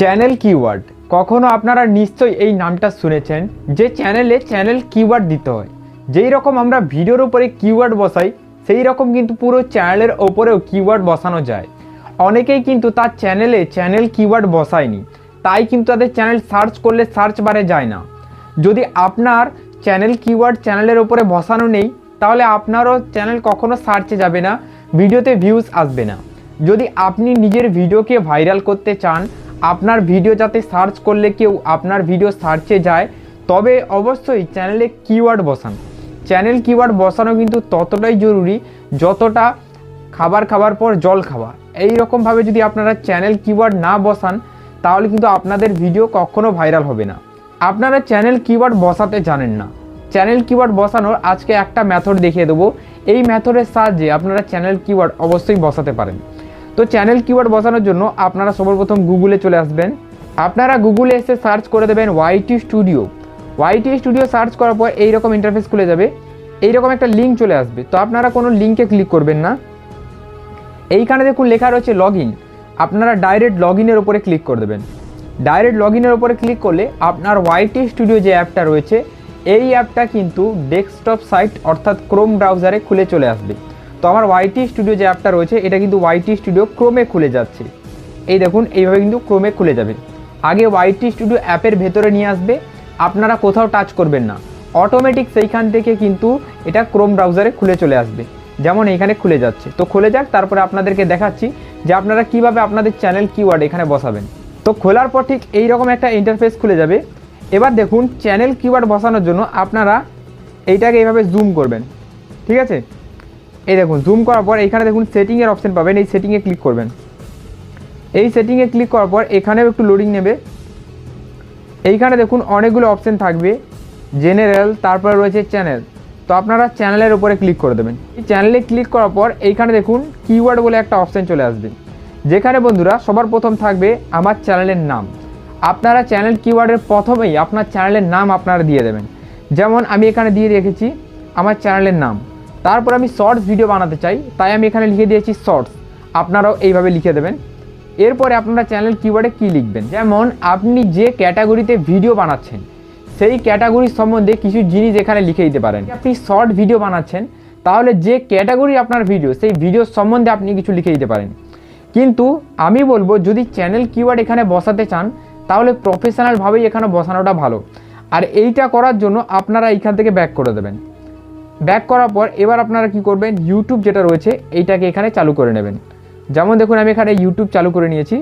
Channel keyword কখনো আপনারা নিশ্চয়ই এই নামটা শুনেছেন যে চ্যানেলে চ্যানেল কিওয়ার্ড দিতে হয়। যেই রকম আমরা ভিডিওর উপরে কিওয়ার্ড বসাই, সেই রকম কিন্তু পুরো চ্যানেলের ওপরেও কিওয়ার্ড বসানো যায়। অনেকেই কিন্তু তার চ্যানেলে চ্যানেল কিওয়ার্ড বসায়নি। তাই কিন্তু তাদের চ্যানেল সার্চ করলে সার্চ বারে যায় না। যদি আপনার চ্যানেল কিওয়ার্ড চ্যানেলের ওপরে বসানো নেই, তাহলে আপনারও চ্যানেল কখনো সার্চে যাবে না, ভিডিওতে ভিউজ আসবে না। যদি আপনি নিজের ভিডিওকে ভাইরাল করতে চান আপনার ভিডিও যাতে সার্চ করলে কেউ আপনার ভিডিও সার্চে যায়, তবে অবশ্যই চ্যানেলে কিওয়ার্ড বসান। চ্যানেল কিওয়ার্ড বসানো কিন্তু ততটাই জরুরি যতটা খাবার খাবার পর জল খাওয়া। এই রকমভাবে যদি আপনারা চ্যানেল কিওয়ার্ড না বসান, তাহলে কিন্তু আপনাদের ভিডিও কখনো ভাইরাল হবে না। আপনারা চ্যানেল কিওয়ার্ড বসাতে জানেন না। চ্যানেল কিওয়ার্ড বসানোর আজকে একটা মেথড দেখিয়ে দেবো। এই মেথডের সাহায্যে আপনারা চ্যানেল কিওয়ার্ড অবশ্যই বসাতে পারেন। তো চ্যানেল কিওয়ার্ড বসানোর জন্য আপনারা সর্বপ্রথম গুগলে চলে আসবেন। আপনারা গুগলে এসে সার্চ করে দেবেন YT studio YT studio search করার পর এইরকম ইন্টারফেস খুলে যাবে। এইরকম একটা লিঙ্ক চলে আসবে। তো আপনারা কোনো লিঙ্কে ক্লিক করবেন না। এইখানে দেখুন লেখা রয়েছে লগ ইন আপনারা ডাইরেক্ট লগ ইনের ওপরে ক্লিক করে দেবেন। ডাইরেক্ট লগ ইনের ওপরে ক্লিক করলে আপনার ওয়াইটি স্টুডিও যে অ্যাপটা রয়েছে, এই অ্যাপটা কিন্তু ডেস্কটপ সাইট অর্থাৎ ক্রোম ব্রাউজারে খুলে চলে আসবে। তো আমার ওয়াইটি স্টুডিও যে অ্যাপটা রয়েছে, এটা কিন্তু ওয়াইটি স্টুডিও ক্রোমে খুলে যাচ্ছে। এই দেখুন, এইভাবে কিন্তু ক্রোমে খুলে যাবে। আগে ওয়াইটি স্টুডিও অ্যাপের ভেতরে নিয়ে আসবে, আপনারা কোথাও টাচ করবেন না। অটোমেটিক সেইখান থেকে কিন্তু এটা ক্রোম ব্রাউজারে খুলে চলে আসবে। যেমন এখানে খুলে যাচ্ছে। তো খুলে যাক, তারপরে আপনাদেরকে দেখাচ্ছি যে আপনারা কীভাবে আপনাদের চ্যানেল কিওয়ার্ড এখানে বসাবেন। তো খোলার পর ঠিক এইরকম একটা ইন্টারফেস খুলে যাবে। এবার দেখুন চ্যানেল কিওয়ার্ড বসানোর জন্য আপনারা এইটাকে এইভাবে জুম করবেন। ঠিক আছে? এই দেখুন জুম করার পর এখানে দেখুন সেটিংয়ের অপশন পাবেন, এই সেটিংয়ে ক্লিক করবেন। এই সেটিংয়ে ক্লিক করার পর এখানেও একটু লোডিং নেবে। এইখানে দেখুন অনেকগুলো অপশন থাকবে জেনারেল তারপরে রয়েছে চ্যানেল তো আপনারা চ্যানেলের উপরে ক্লিক করে দেবেন। এই চ্যানেলে ক্লিক করার পর এইখানে দেখুন কিওয়ার্ড বলে একটা অপশন চলে আসবে। যেখানে বন্ধুরা, সবার প্রথম থাকবে আমার চ্যানেলের নাম। আপনারা চ্যানেল কিওয়ার্ডের প্রথমেই আপনার চ্যানেলের নাম আপনারা দিয়ে দেবেন। যেমন আমি এখানে দিয়ে রেখেছি, আমার চ্যানেলের নাম। তারপর আমি শর্টস ভিডিও বানাতে চাই, তাই আমি এখানে লিখে দিয়েছি শর্টস আপনারাও এইভাবে লিখে দেবেন। এরপরে আপনারা চ্যানেল কিওয়ার্ডে কী লিখবেন? যেমন, আপনি যে ক্যাটাগরিতে ভিডিও বানাচ্ছেন, সেই ক্যাটাগরি সম্বন্ধে কিছু জিনিস এখানে লিখে দিতে পারেন। আপনি শর্ট ভিডিও বানাচ্ছেন, তাহলে যে ক্যাটাগরি আপনার ভিডিও সেই ভিডিও সম্বন্ধে আপনি কিছু লিখে দিতে পারেন। কিন্তু আমি বলব, যদি চ্যানেল কিওয়ার্ড এখানে বসাতে চান, তাহলে প্রফেশনালভাবেই এখানে বসানোটা ভালো। আর এইটা করার জন্য আপনারা এইখান থেকে ব্যাক করে দেবেন। ব্যাক করার পর এবার আপনারা কি করবেন? ইউটিউব যেটা রয়েছে, এইটাকে এখানে চালু করে নেবেন। যেমন দেখুন, আমি এখানে ইউটিউব চালু করে নিয়েছি।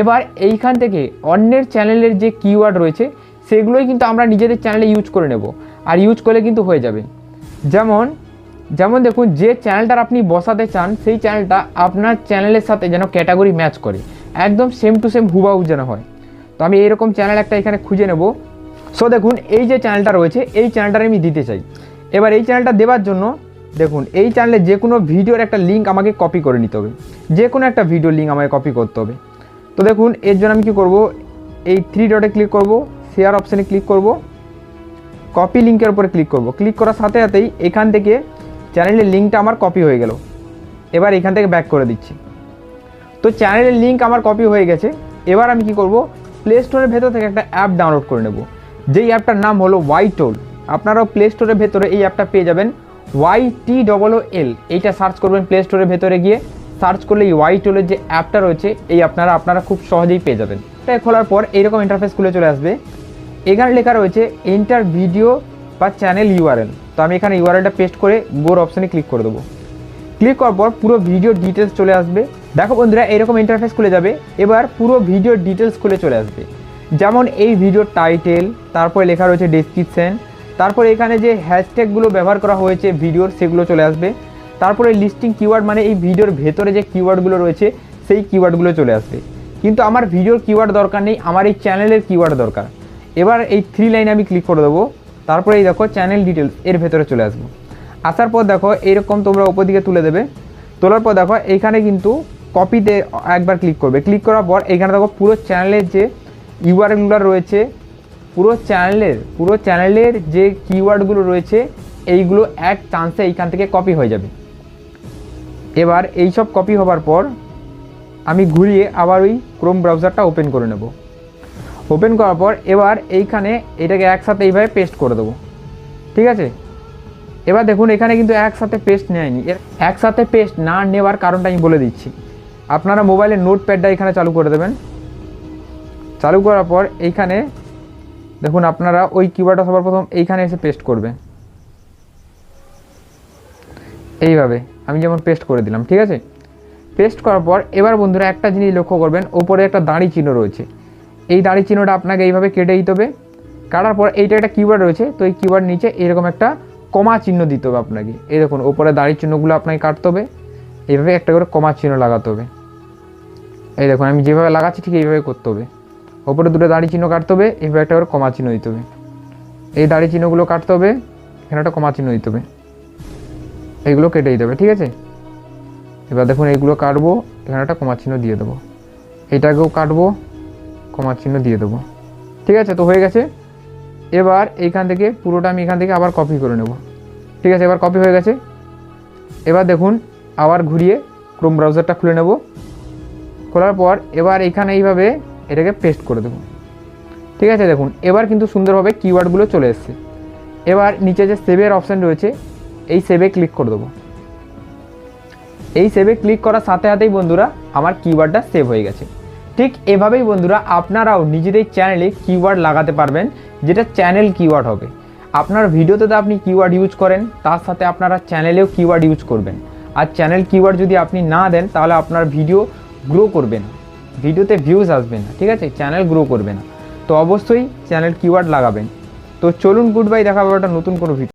এবার এইখান থেকে অন্যের চ্যানেলের যে কিওয়ার্ড রয়েছে, সেগুলোই কিন্তু আমরা নিজেদের চ্যানেলে ইউজ করে নেব। আর ইউজ করলে কিন্তু হয়ে যাবে। যেমন যেমন দেখুন, যে চ্যানেলটার আপনি বসাতে চান, সেই চ্যানেলটা আপনার চ্যানেলের সাথে যেন ক্যাটাগরি ম্যাচ করে। একদম সেম টু সেম হুবাহু যেন হয়। তো আমি এইরকম চ্যানেল একটা এখানে খুঁজে নেব। সো দেখুন, এই যে চ্যানেলটা রয়েছে, এই চ্যানেলটা আমি দিতে চাই। এবার এই চ্যানেলটা দেওয়ার জন্য দেখুন, এই চ্যানেলে যে কোনো ভিডিওর একটা লিঙ্ক আমাকে কপি করে নিতে হবে। যে কোনো একটা ভিডিও লিঙ্ক আমাকে কপি করতে হবে। তো দেখুন, এর জন্য আমি কী করব? এই থ্রি ডটে ক্লিক করব শেয়ার অপশানে ক্লিক করব কপি লিঙ্কের উপরে ক্লিক করব। ক্লিক করার সাথে সাথেই এখান থেকে চ্যানেলের লিঙ্কটা আমার কপি হয়ে গেল। এবার এখান থেকে ব্যাক করে দিচ্ছি। তো চ্যানেলের লিঙ্ক আমার কপি হয়ে গেছে। এবার আমি কি করব? প্লে স্টোরের ভেতর থেকে একটা অ্যাপ ডাউনলোড করে নেব। যেই অ্যাপটার নাম হলো ওয়াইটোল আপনারাও প্লে স্টোরের ভেতরে এই অ্যাপটা পেয়ে যাবেন। ওয়াই টি ডবল এল এইটা সার্চ করবেন প্লে স্টোরের ভেতরে গিয়ে। সার্চ করলে এই ওয়াই টোলের যে অ্যাপটা রয়েছে, এই আপনারা আপনারা খুব সহজেই পেয়ে যাবেন। এটা খোলার পর এইরকম ইন্টারফেস খুলে চলে আসবে। এখানে লেখা রয়েছে এন্টার ভিডিও বা চ্যানেল ইউআরএল তো আমি এখানে ইউআরএলটা পেস্ট করে গোর অপশানে ক্লিক করে দেবো। ক্লিক করার পর পুরো ভিডিও ডিটেলস চলে আসবে। দেখো বন্ধুরা এরকম ইন্টারফেস খুলে যাবে। এবার পুরো ভিডিও ডিটেলস খুলে চলে আসবে। যেমন এই ভিডিওর টাইটেল তারপরে লেখা রয়েছে ডেসক্রিপশন তারপরে এখানে যে হ্যাশট্যাগুলো ব্যবহার করা হয়েছে ভিডিওর সেগুলো চলে আসবে। তারপরে লিস্টিং কিওয়ার্ড মানে এই ভিডিওর ভেতরে যে কিওয়ার্ডগুলো রয়েছে, সেই কিওয়ার্ডগুলো চলে আসবে। কিন্তু আমার ভিডিওর কিওয়ার্ড দরকার নেই, আমার এই চ্যানেলের কিওয়ার্ড দরকার। এবার এই থ্রি লাইনে আমি ক্লিক করে দেবো। তারপরে এই দেখো চ্যানেল ডিটেলস এর ভেতরে চলে আসব। আসার পর দেখো এইরকম তোমরা উপর দিকে তুলে দেবে। তোলার পর দেখো এইখানে কিন্তু কপিতে একবার ক্লিক করবে। ক্লিক করার পর এইখানে দেখো, পুরো চ্যানেলের যে ইউআরএলগুলো রয়েছে পুরো চ্যানেলের পুরো চ্যানেলের যে কিওয়ার্ডগুলো রয়েছে, এইগুলো এক চান্সে এইখান থেকে কপি হয়ে যাবে। এবার এই সব কপি হবার পর আমি ঘুরিয়ে আবার ওই ক্রোম ব্রাউজারটা ওপেন করে নেব। ওপেন করার পর এবার এইখানে এটাকে একসাথে এইভাবে পেস্ট করে দেবো। ঠিক আছে? এবার দেখুন, এখানে কিন্তু একসাথে পেস্ট নেয়নি। একসাথে পেস্ট না নেওয়ার কারণটা আমি বলে দিচ্ছি। আপনারা মোবাইলের নোট প্যাডটা এখানে চালু করে দেবেন। চালু করার পর এইখানে দেখুন, আপনারা ওই কিবোর্ডটা সবার প্রথম এইখানে এসে পেস্ট করবেন এইভাবে, আমি যেমন পেস্ট করে দিলাম, ঠিক আছে? পেস্ট করার পর এবার বন্ধুরা একটা জিনিস লক্ষ্য করবেন, ওপরে একটা দাঁড়ি চিহ্ন রয়েছে। এই দাড়ি চিহ্নটা আপনাকে এইভাবে কেটে দিতে হবে। কাটার পর এইটা একটা কিবোর্ড রয়েছে, তো এই কিবোর্ড নিচে এরকম একটা কমা চিহ্ন দিতে হবে আপনাকে। এই দেখুন, ওপরে দাড়ি চিহ্নগুলো আপনাকে কাটতে হবে। এইভাবে একটা করে কমা চিহ্ন লাগাতে হবে। এই দেখুন, আমি যেভাবে লাগাচ্ছি ঠিক এইভাবে করতে হবে। ওপরে দুটো দাড়ি চিহ্ন কাটতে হবে এইভাবে একটা করে কমা চিহ্ন দিতে হবে। এই দাড়ি চিহ্নগুলো কাটতে হবে, এখানে একটা কমা চিহ্ন দিতে হবে। এইগুলো কেটে দিতে হবে, ঠিক আছে? এবার দেখুন, এইগুলো কাটবো, এখানে একটা কমা চিহ্ন দিয়ে দেবো। এইটাকেও কাটবো, কমা চিহ্ন দিয়ে দেবো। ঠিক আছে, তো হয়ে গেছে। এবার এইখান থেকে পুরোটা আমি এখান থেকে আবার কপি করে নেব। ঠিক আছে, এবার কপি হয়ে গেছে। এবার দেখুন, আবার ঘুরিয়ে ক্রোম ব্রাউজারটা খুলে নেব। খোলার পর এবার এইখানে এইভাবে এটাকে পেস্ট করে দেবো। ঠিক আছে, দেখুন, এবার কিন্তু সুন্দরভাবে কিওয়ার্ডগুলো চলে এসছে। এবার নিচে যে সেভের অপশান রয়েছে, এই সেভে ক্লিক করে দেবো। এই সেভে ক্লিক করার সাথে সাথেই বন্ধুরা, আমার কিওয়ার্ডটা সেভ হয়ে গেছে। ঠিক এভাবেই বন্ধুরা, আপনারাও নিজেদের চ্যানেলে কিওয়ার্ড লাগাতে পারবেন, যেটা চ্যানেল কিওয়ার্ড হবে। আপনার ভিডিওতে তো আপনি কিওয়ার্ড ইউজ করেন, তার সাথে আপনারা চ্যানেলেও কিওয়ার্ড ইউজ করবেন। আর চ্যানেল কিওয়ার্ড যদি আপনি না দেন, তাহলে আপনার ভিডিও গ্রো করবে না। ভিডিওতে ভিউজ আসবে না, ঠিক আছে? চ্যানেল গ্রো করবে না। তো অবশ্যই চ্যানেল কিওয়ার্ড লাগাবেন। তো চলুন গুড বাই দেখা হবে একটা নতুন কোনো ভিডিও